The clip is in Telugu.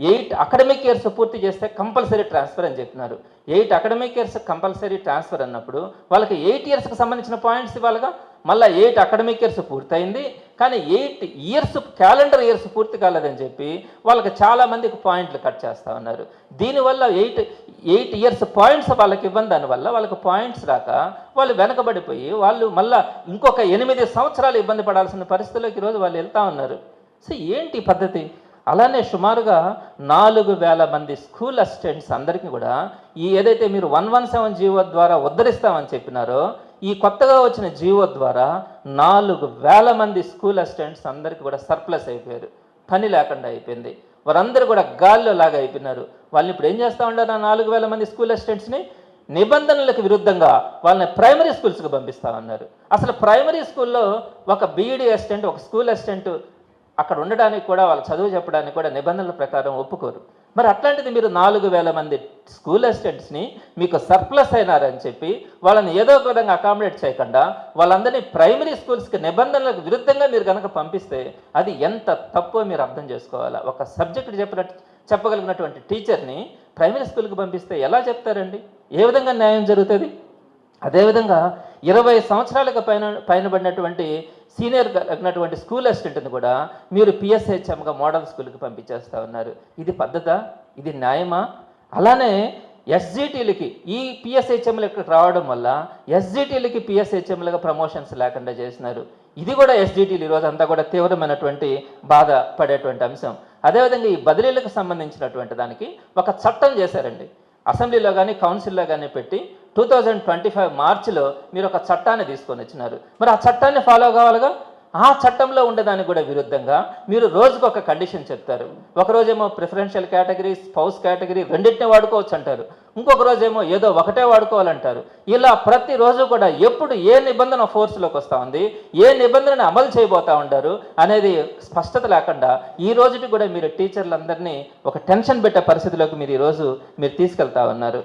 ఎయిట్ అకాడమిక్ ఇయర్స్ పూర్తి చేస్తే కంపల్సరీ ట్రాన్స్ఫర్ అని చెప్పినారు. Eight academic years compulsory transfer అన్నప్పుడు వాళ్ళకి ఎయిట్ ఇయర్స్కి సంబంధించిన పాయింట్స్ ఇవ్వాలిగా. మళ్ళీ ఎయిట్ అకాడమిక్ ఇయర్స్ పూర్తయింది. కానీ ఎయిట్ ఇయర్స్ క్యాలెండర్ ఇయర్స్ పూర్తి కాలేదని చెప్పి వాళ్ళకి చాలా మందికి పాయింట్లు కట్ చేస్తూ ఉన్నారు. దీనివల్ల ఎయిట్ ఎయిట్ ఇయర్స్ పాయింట్స్ వాళ్ళకి ఇవ్వని దానివల్ల వాళ్ళకి పాయింట్స్ రాక వాళ్ళు వెనకబడిపోయి వాళ్ళు మళ్ళీ ఇంకొక ఎనిమిది సంవత్సరాలు ఇబ్బంది పడాల్సిన పరిస్థితుల్లోకి ఈరోజు వాళ్ళు వెళ్తా ఉన్నారు. సో ఏంటి ఈ పద్ధతి? అలానే సుమారుగా నాలుగు వేల మంది స్కూల్ అసిస్టెంట్స్ అందరికీ కూడా ఈ ఏదైతే మీరు వన్ వన్ సెవెన్ జీవో ద్వారా ఉద్ధరిస్తామని చెప్పినారో ఈ కొత్తగా వచ్చిన జీవో ద్వారా నాలుగు వేల మంది స్కూల్ అసిస్టెంట్స్ అందరికీ కూడా సర్ప్లస్ అయిపోయారు. పని లేకుండా అయిపోయింది. వారందరూ కూడా గాల్లో లాగా అయిపోయినారు. వాళ్ళని ఇప్పుడు ఏం చేస్తూ ఉండారు ఆ నాలుగు వేల మంది స్కూల్ అసిస్టెంట్స్ని? నిబంధనలకు విరుద్ధంగా వాళ్ళని ప్రైమరీ స్కూల్స్కి పంపిస్తా ఉన్నారు. అసలు ప్రైమరీ స్కూల్లో ఒక బీఈడీ అసిస్టెంట్ ఒక స్కూల్ అసిస్టెంట్ అక్కడ ఉండడానికి కూడా వాళ్ళ చదువు చెప్పడానికి కూడా నిబంధనల ప్రకారం ఒప్పుకోరు. మరి అట్లాంటిది మీరు నాలుగు వేల మంది స్కూల్ అసిస్టెంట్స్ని మీకు సర్ప్లస్ అయినారని చెప్పి వాళ్ళని ఏదో ఒక విధంగా అకామిడేట్ చేయకుండా వాళ్ళందరినీ ప్రైమరీ స్కూల్స్కి నిబంధనలకు విరుద్ధంగా మీరు కనుక పంపిస్తే అది ఎంత తప్పో మీరు అర్థం చేసుకోవాలా. ఒక సబ్జెక్ట్ చెప్పినట్టు చెప్పగలిగినటువంటి టీచర్ని ప్రైమరీ స్కూల్కి పంపిస్తే ఎలా చెప్తారండి? ఏ విధంగా న్యాయం జరుగుతుంది? అదేవిధంగా ఇరవై సంవత్సరాలకు పైన పైనబడినటువంటి సీనియర్ కలిగినటువంటి స్కూల్ అసిస్టెంట్ని కూడా మీరు పిఎస్హెచ్ఎంగా మోడల్ స్కూల్కి పంపించేస్తూ ఉన్నారు. ఇది పద్ధత? ఇది న్యాయమా? అలానే ఎస్జిటీలకి ఈ పిఎస్హెచ్ఎంలు ఇక్కడికి రావడం వల్ల ఎస్జిటీలకి పిఎస్హెచ్ఎంలుగా ప్రమోషన్స్ లేకుండా చేసినారు. ఇది కూడా ఎస్జిటీలు ఈరోజు అంతా కూడా తీవ్రమైనటువంటి బాధ పడేటువంటి అంశం. అదేవిధంగా ఈ బదిలీలకు సంబంధించినటువంటి దానికి ఒక చట్టం చేశారండి. అసెంబ్లీలో కానీ కౌన్సిల్లో కానీ పెట్టి టూ థౌజండ్ ట్వంటీ ఫైవ్ మార్చిలో మీరు ఒక చట్టాన్ని తీసుకొని వచ్చినారు. మరి ఆ చట్టాన్ని ఫాలో కావాలిగా? ఆ చట్టంలో ఉండేదానికి కూడా విరుద్ధంగా మీరు రోజుకు ఒక కండిషన్ చెప్తారు. ఒక రోజేమో ప్రిఫరెన్షియల్ కేటగిరీ స్పౌస్ కేటగిరీ రెండింటిని వాడుకోవచ్చు అంటారు. ఇంకొక రోజేమో ఏదో ఒకటే వాడుకోవాలంటారు. ఇలా ప్రతిరోజు కూడా ఎప్పుడు ఏ నిబంధన ఫోర్స్లోకి వస్తూ ఉంది ఏ నిబంధనని అమలు చేయబోతా ఉంటారు అనేది స్పష్టత లేకుండా ఈ రోజుకి కూడా మీరు టీచర్లందరినీ ఒక టెన్షన్ పెట్టే పరిస్థితిలోకి మీరు ఈరోజు మీరు తీసుకెళ్తా ఉన్నారు.